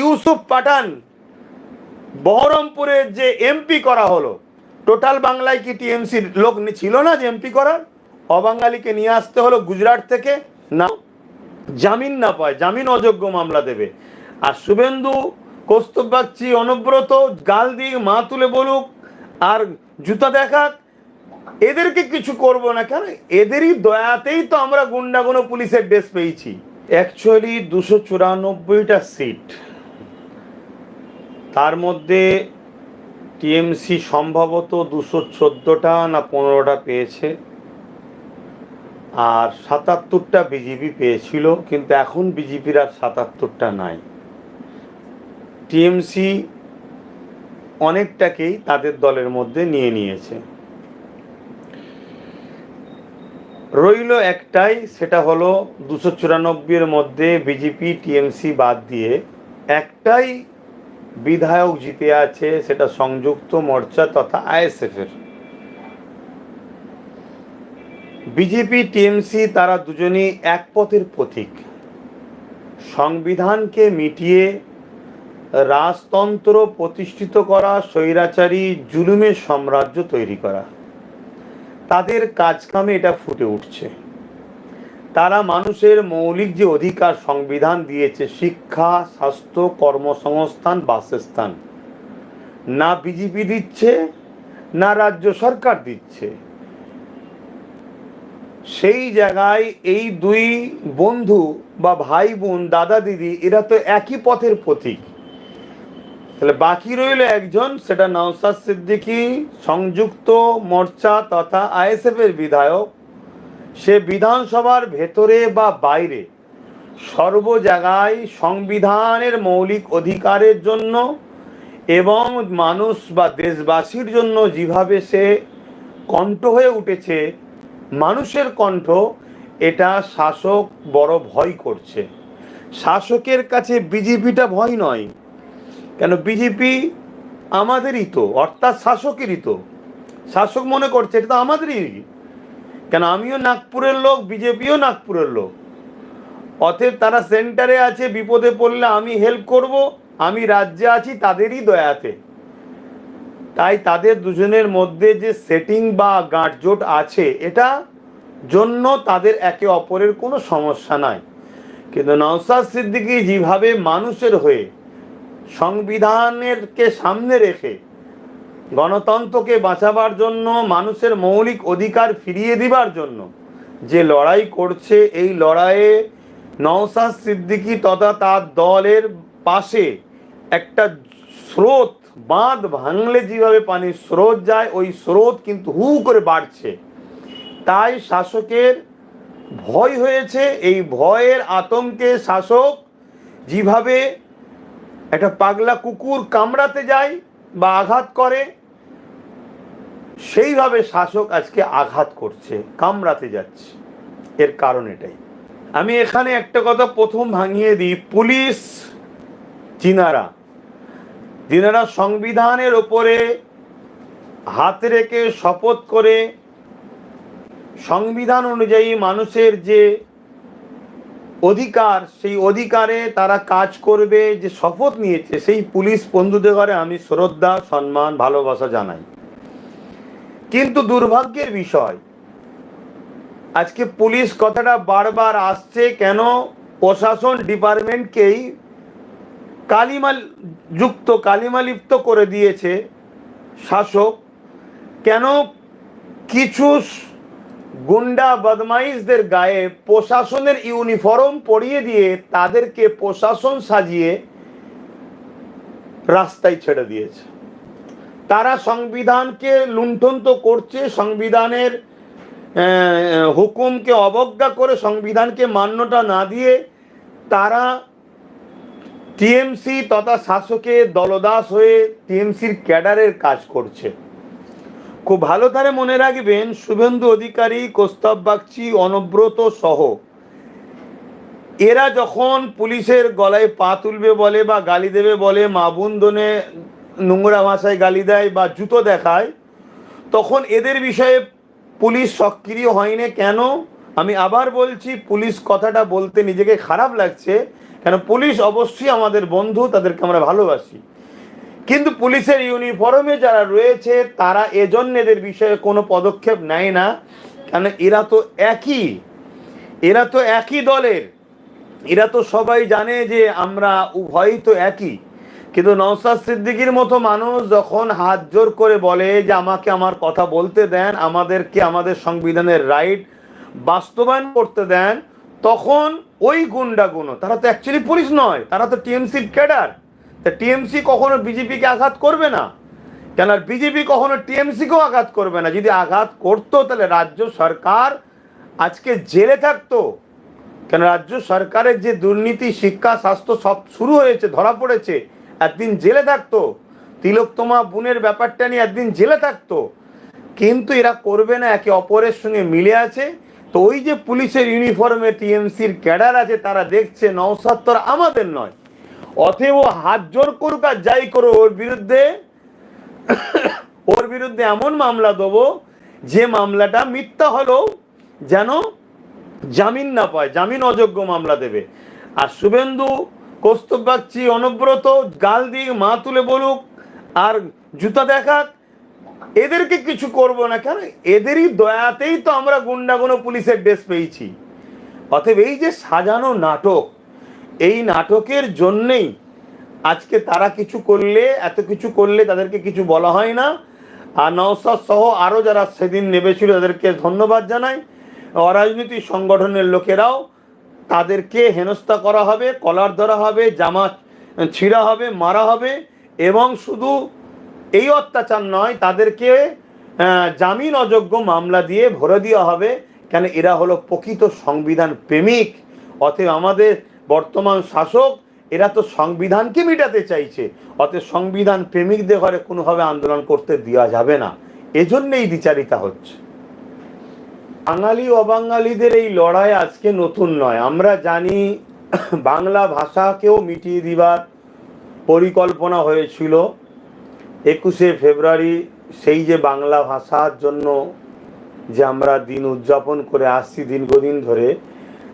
ইউসুফ পাঠান বহরমপুরের যে এমপি করা হলো, টোটাল বাংলায় কি টিএমসির লোক ছিল না যে এমপি করার? অবাঙালিকে নিয়ে আসতে হলো গুজরাট থেকে। না, জামিন না পায়, জামিন অযোগ্য মামলা দেবে। আর শুভেন্দু কৌস্তব বাগচি অনব্রত গাল দিয়ে মা তুলে বলুক, আর জুতা দেখাক, এদেরকে কিছু করব না কেন? এদেরই দয়াতেই তো আমরা গুন্ডাগুনো পুলিশের ড্রেস পেয়েছি। অ্যাকচুয়ালি দুশো চুরানব্বইটা সিট তার মধ্যে টিএমসি সম্ভবত দুশো চোদ্দোটা না পনেরোটা পেয়েছে। আর সাতাত্তরটা বিজেপি পেয়েছিল, কিন্তু এখন বিজেপির আর সাতাত্তরটা নাই। টিএমসি অনেকটাকেই তাদের দলের মধ্যে নিয়ে নিয়েছে। রইল একটাই, সেটা হলো দুশো চুরানব্বইয়ের মধ্যে বিজেপি, টিএমসি বাদ দিয়ে একটাই বিধায়ক জিতে আছে, সেটা সংযুক্ত মোর্চা তথা আইএসএফের। বিজেপি, টিএমসি তারা দুজনেই এক পথের প্রতীক। সংবিধানকে মিটিয়ে রাজতন্ত্র প্রতিষ্ঠিত করা, স্বৈরাচারী জুলুমের সাম্রাজ্য তৈরি করা। তাদের কাজকামে এটা ফুটে উঠছে। তারা মানুষের মৌলিক যে অধিকার সংবিধান দিয়েছে, শিক্ষা, স্বাস্থ্য, কর্মসংস্থান, বাসস্থান। না বিজেপি দিচ্ছে, না রাজ্য সরকার দিচ্ছে। সেই জায়গায় এই দুই বন্ধু বা ভাই বোন, দাদা দিদি, এরা তো একই পথের প্রতীক। তাহলে বাকি রইল একজন, সেটা নওসাদ সিদ্দিকী, সংযুক্ত মোর্চা তথা আইএসএফ এর বিধায়ক। সে বিধানসভার ভেতরে বা বাইরে সর্ব জায়গায় সংবিধানের মৌলিক অধিকারের জন্য এবং মানুষ বা দেশবাসীর জন্য যেভাবে সে কণ্ঠ হয়ে উঠেছে, মানুষের কণ্ঠ, এটা শাসক বড় ভয় করছে। শাসকের কাছে বিজেপিটা ভয় নয়। কেন? বিজেপি আমাদেরই তো, অর্থাৎ শাসকেরই তো। শাসক মনে করছে, এটা তো আমাদেরই। কেন আমিও নাগপুরের লোক, বিজেপিও নাগপুরের লোক। অতএব তারা সেন্টারে আছে, বিপদে পড়লে আমি হেল্প করব, আমি রাজ্যে আছি, তাদেরই দয়াতে। তাই তাদের দুজনের মধ্যে যে সেটিং বা গাঁটজোট আছে, এটা জন্য তাদের একে অপরের কোনো সমস্যা নাই। কিন্তু নওসাদ সিদ্দিকী যেভাবে মানুষের হয়ে সংবিধানেরকে সামনে রেখে গণতন্ত্রকে বাঁচাবার জন্য, মানুষের মৌলিক অধিকার ফিরিয়ে দিবার জন্য। যে লড়াই করছে, এই লড়াইয়ে নওসাদ সিদ্দিকী তথা তার দলের পাশে একটা স্রোত, বাঁধ ভাঙলে যেভাবে পানির স্রোত যায়, ওই স্রোত কিন্তু হু করে বাড়ছে। তাই শাসকের ভয় হয়েছে, এই ভয়ের আতঙ্কে শাসক যেভাবে একটা পাগলা কুকুর কামড়াতে যায় বা আঘাত করে, সেইভাবে শাসক আজকে আঘাত করছে, কামড়াতে যাচ্ছে। এর কারণ এটাই। আমি এখানে একটা কথা প্রথম ভাঙিয়ে দিই, পুলিশ চিনারা যিনারা সংবিধানের ওপরে হাত রেখে শপথ করে, সংবিধান অনুযায়ী মানুষের যে অধিকার, সেই অধিকারে তারা কাজ করবে, যে শপথ নিয়েছে, সেই পুলিশ বন্ধুদের ঘরে আমি শ্রদ্ধা, সম্মান, ভালোবাসা জানাই। কিন্তু দুর্ভাগ্যের বিষয়, আজকে পুলিশ কথাটা বারবার আসছে, কেন প্রশাসন ডিপার্টমেন্টকেই কালিমাল যুক্ত, কালিমালিপ্ত করে দিয়েছে শাসক। কেন কিছু গুন্ডা বদমাইশদের গায়ে প্রশাসনের ইউনিফর্ম পরিয়ে দিয়ে তাদেরকে প্রশাসন সাজিয়ে রাস্তায় ছেড়ে দিয়েছে। তারা সংবিধানকে লুণ্ঠন তো করছে, সংবিধানের হুকুমকে অবজ্ঞা করে সংবিধানকে মান্যটা না দিয়ে তারা টিএমসি তথা শাসকের দলদাস হয়ে টিএমসির ক্যাডারের কাজ করছে। খুব ভালো তারে মনে রাখবেন, শুভেন্দু অধিকারী, কোস্তব বাগচি, অনব্রত সহ। এরা যখন পুলিশের গলায় পা তুলবে বলে বা গালি দেবে বলে মা বুন্দনে নোংরা ভাষায় গালি দেয় বা জুতো দেখায়, তখন এদের বিষয়ে পুলিশ সক্রিয় হয়নি। কেন? আমি আবার বলছি, পুলিশ কথাটা বলতে নিজেকে খারাপ লাগছে। কেন? পুলিশ অবশ্যই আমাদের বন্ধু, তাদেরকে আমরা ভালোবাসি। কিন্তু পুলিশের ইউনিফর্মে যারা রয়েছে, তারা এজন্য এদের বিষয়ে কোনো পদক্ষেপ নেয় না। কেন এরা তো একই। এরা তো একই দলের। এরা তো সবাই জানে যে আমরা উভয়ই তো একই। কিন্তু নওসাদ সিদ্দিকির মতো মানুষ যখন হাত জোর করে বলে যে, আমাকে আমার কথা বলতে দেন, আমাদেরকে আমাদের সংবিধানের রাইট বাস্তবায়ন করতে দেন, তখন ওই গুন্ডাগুলো তারা তো অ্যাকচুয়ালি পুলিশ নয়, তারা তো টিএমসির ক্যাডার তা টিএমসি কখনো বিজেপিকে আঘাত করবে না? কেন আর বিজেপি কখনো টিএমসিকেও আঘাত করবে না? যদি আঘাত করতো, তাহলে রাজ্য সরকার আজকে জেলে থাকতো। কেন রাজ্য সরকারের যে দুর্নীতি, শিক্ষা, স্বাস্থ্য সব শুরু হয়েছে, ধরা পড়েছে, একদিন জেলে থাকতো। তিলোত্তমা বোনের ব্যাপারটা নিয়ে একদিন জেলে থাকতো। কিন্তু এরা করবে না, একে অপরের সঙ্গে মিলে আছে। তো ওই যে পুলিশের ইউনিফর্মে টিএমসির ক্যাডার আছে, তারা দেখছে নৌসাত্তর আমাদের নয়। ও হাত জোর করুক আর যাই করো ওর বিরুদ্ধে ওর বিরুদ্ধে এমন মামলা দেবো, যে মামলাটা মিথ্যা হলেও যেন জামিন না পায়, জামিন অযোগ্য মামলা দেবে। আর শুভেন্দু কৌস্তব বাগচি অনব্রত গাল দিয়ে মা তুলে বলুক, আর জুতা দেখাক, এদেরকে কিছু করব না কেন? এদেরই দয়াতেই তো আমরা গুন্ডাগুনো পুলিশের ড্রেস পেয়েছি। অতএব এই যে সাজানো নাটক এই নাটকের জন্যেই আজকে তারা কিছু করলে, এত কিছু করলে তাদেরকে কিছু বলা হয় না। আর নওসাদ সহ আরও যারা সেদিন নেমেছিল তাদেরকে ধন্যবাদ জানাই। অরাজনৈতিক সংগঠনের লোকেরাও তাদেরকে হেনস্থা করা হবে, কলার ধরা হবে, জামা ছিঁড়া হবে, মারা হবে এবং শুধু এই অত্যাচার নয়, তাদেরকে জামিন অযোগ্য মামলা দিয়ে ভরে দেওয়া হবে। কেন এরা হলো প্রকৃত সংবিধান প্রেমিক। অতএব আমাদের বর্তমান শাসক, এরা তো সংবিধানকে মেটাতে চাইছে। অতএব সংবিধান প্রেমিকদের ঘরে কোনোভাবে আন্দোলন করতে দেওয়া যাবে না। এজন্যই দ্বিচারিতা হচ্ছে। বাঙালি, অবাঙালিদের এই লড়াই আজকে নতুন নয়। আমরা জানি বাংলা ভাষাকেও মিটিয়ে দিবার পরিকল্পনা হয়েছিল। একুশে ফেব্রুয়ারি সেই যে বাংলা ভাষার জন্য যে আমরা দিন উদযাপন করে আসছি দীর্ঘদিন ধরে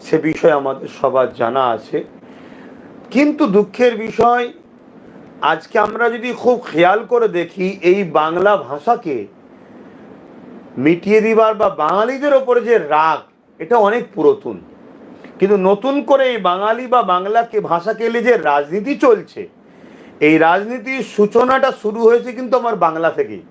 সে বিষয়ে আমাদের সবার জানা আছে। কিন্তু দুঃখের বিষয়, আজকে আমরা যদি খুব খেয়াল করে দেখি, এই বাংলা ভাষাকে মিটিয়ে দিবার বা বাঙালিদের ওপরে যে রাগ, এটা অনেক পুরাতন। কিন্তু নতুন করে এই বাঙালি বা বাংলাকে, ভাষাকে নিয়ে যে রাজনীতি চলছে, এই রাজনীতির সূচনাটা শুরু হয়েছে কিন্তু আমার বাংলা থেকেই।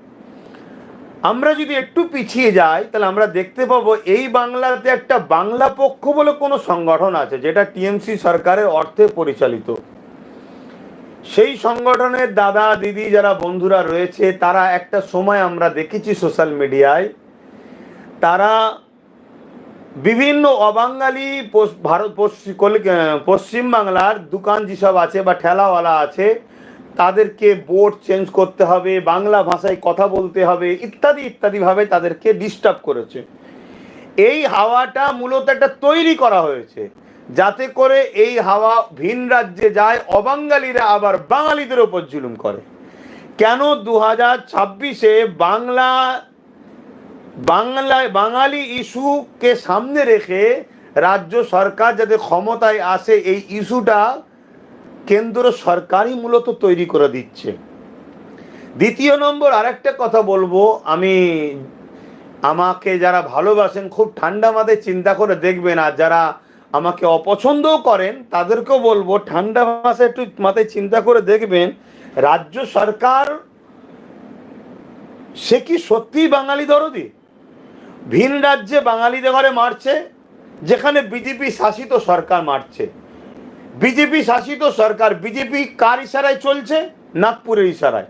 আমরা যদি একটু পিছিয়ে যাই, তাহলে আমরা দেখতে পাবো এই বাংলাতে একটা বাংলা পক্ষ বলে কোনো সংগঠন আছে, যেটা টিএমসি সরকারের অর্থে পরিচালিত। সেই সংগঠনের দাদা, দিদি যারা বন্ধুরা রয়েছে, তারা একটা সময় আমরা দেখেছি সোশ্যাল মিডিয়ায়, তারা বিভিন্ন অবাঙালি ভারত পশ্চিম বাংলার দোকান যেসব আছে বা ঠেলাওয়ালা আছে তাদেরকে বোর্ড চেঞ্জ করতে হবে, বাংলা ভাষায় কথা বলতে হবে, ইত্যাদি ইত্যাদিভাবে তাদেরকে ডিস্টার্ব করেছে। এই হাওয়াটা মূলত একটা তৈরি করা হয়েছে, যাতে করে এই হাওয়া ভিন রাজ্যে যায় অবাঙালিরা আবার বাঙালিদের ওপর জুলুম করে। কেন দু হাজার ছাব্বিশে বাংলা, বাংলায় বাঙালি ইস্যুকে সামনে রেখে রাজ্য সরকার যাতে ক্ষমতায় আসে, এই ইস্যুটা কেন্দ্র সরকারই মূলত তৈরি করে দিচ্ছে। দ্বিতীয় নম্বর, আরেকটা কথা বলব। আমি, আমাকে যারা ভালোবাসেন, খুব ঠান্ডা মাথায় চিন্তা করে দেখবেন, আর যারা আমাকে অপছন্দও করেন, তাদেরকেও বলব, ঠান্ডা মাথায় একটু মাথায় চিন্তা করে দেখবেন, রাজ্য সরকার, সে কি সত্যিই বাঙালি দরদি? ভিন রাজ্যে বাঙালিদের ঘরে মারছে, যেখানে বিজেপি শাসিত সরকার মারছে। বিজেপি শাসিত সরকার, বিজেপি কার ইশারায় চলছে? নাগপুরের ইশারায়।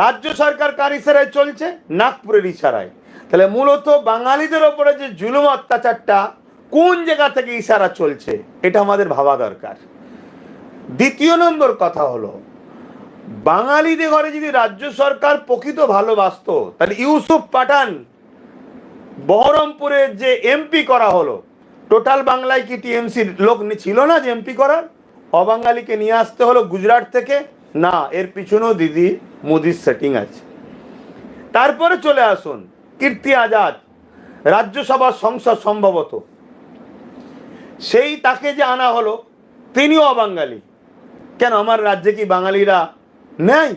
রাজ্য সরকার কার ইশারায় চলছে? নাগপুরের ইশারায়। তাহলে মূলত বাঙালিদের ওপরে যে জুলুম অত্যাচারটা কোন জায়গা থেকে ইশারা চলছে, এটা আমাদের ভাবা দরকার। দ্বিতীয় নম্বর কথা হলো, বাঙালিদের ঘরে যদি রাজ্য সরকার প্রকৃত ভালোবাসতো, তাহলে ইউসুফ পাঠান বহরমপুরের যে এমপি করা হলো টোটাল বাংলায় কি টিএমসির লোক ছিল না যে এমপি করার? অবাঙালিকে নিয়ে আসতে হলো গুজরাট থেকে? না, এর পিছনেও দিদি মোদির সেটিং আছে। তারপরে চলে আসুন, কীর্তি আজাদ, রাজ্যসভার সংসদ সম্ভবত। সেই তাকে যে আনা হলো, তিনিও অবাঙালি। কেন, আমার রাজ্যে কি বাঙালিরা নেই?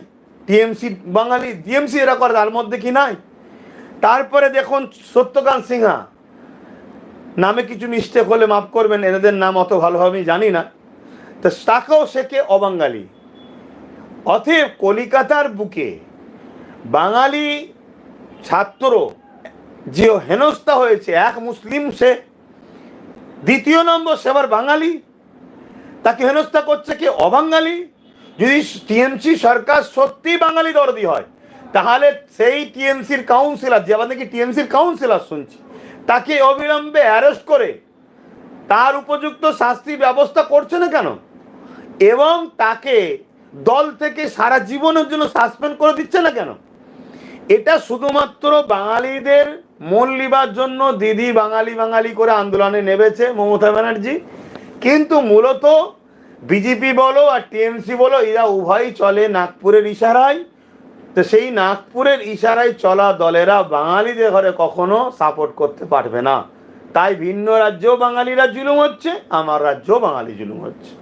টিএমসি বাঙালি, টিএমসি এরা করে, তার মধ্যে কি নাই? তারপরে দেখুন সত্যকান্ত সিংহা নামে কিছু মিস্টেক হলে মাফ করবেন, এনাদের নাম অত ভালোভাবে আমি জানি না। তো তাকেও শেখে অবাঙালি অতএব কলিকাতার বুকে বাঙালি ছাত্র যে হেনস্থা হয়েছে, এক মুসলিম সে, দ্বিতীয় নম্বর সে আবার বাঙালি, তাকে হেনস্থা করছে কি? অবাঙালি যদি টিএমসি সরকার সত্যি বাঙালি দরদি হয়, তাহলে সেই টিএমসির কাউন্সিলার যে আমাদের কি টিএমসির কাউন্সিলার শুনছি তাকে অবিলম্বে অ্যারেস্ট করে তার উপযুক্ত শাস্তি ব্যবস্থা করছে না কেন? এবং তাকে দল থেকে সারা জীবনের জন্য সাসপেন্ড করে দিচ্ছে না কেন? এটা শুধুমাত্র বাঙালিদের মন লিবার জন্য দিদি বাঙালি বাঙালি করে আন্দোলনে নেমেছে মমতা ব্যানার্জি। কিন্তু মূলত বিজেপি বলো আর টিএমসি বলো, এরা উভয়ই চলে নাগপুরের ইশারায়। তো সেই নাগপুরের ইশারায় চলা দলেরা বাঙালিদের ঘরে কখনো সাপোর্ট করতে পারবে না। তাই ভিন্ন রাজ্যেও বাঙালিরা জুলুম হচ্ছে, আমার রাজ্যেও বাঙালি জুলুম হচ্ছে।